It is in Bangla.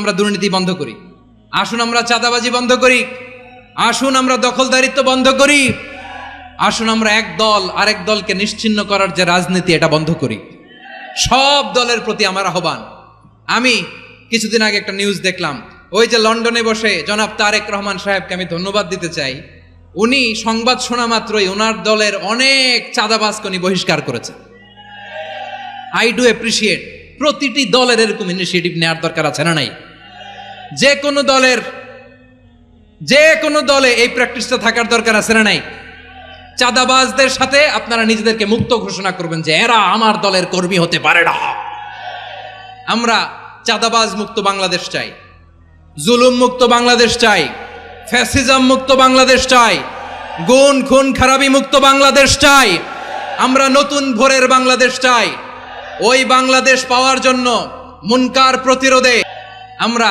আমরা দুর্নীতি বন্ধ করি। আসুন আমরা চাঁদাবাজি বন্ধ করি। আসুন আমরা দখলদারিত্ব বন্ধ করি। আসুন আমরা এক দল আরেক দলকে নিশ্চিন্ন করার যে রাজনীতি, এটা বন্ধ করি। সব দলের প্রতি আমার আহ্বান। আমি কিছুদিন আগে একটা নিউজ দেখলাম। ওই যে লন্ডনে বসে জনাব তারেক রহমান সাহেবকে আমি ধন্যবাদ দিতে চাই। উনি সংবাদ শোনা মাত্রই ওনার দলের অনেক চাঁদাবাজকে উনি বহিষ্কার করেছে আই ডু অ্যাপ্রিসিয়েট প্রতিটি দলের এরকম ইনিশিয়েটিভ নেওয়ার দরকার আছে না নাই? যে কোনো দলের, যে কোনো দলে এই প্র্যাকটিসটা থাকার দরকার আছে না নাই? চাঁদাবাজদের সাথে আপনারা নিজেদেরকে মুক্ত ঘোষণা করবেন যে এরা আমার দলের কর্মী হতে পারে না। আমরা চাঁদাবাজ মুক্ত বাংলাদেশ চাই, জুলুম মুক্ত বাংলাদেশ চাই ফ্যাসিজম মুক্ত বাংলাদেশ চাই, গুণ খুন খারাপি মুক্ত বাংলাদেশ চাই, আমরা নতুন ভোরের বাংলাদেশ চাই, ওই বাংলাদেশ পাওয়ার জন্য মুনকার প্রতিরোধে আমরা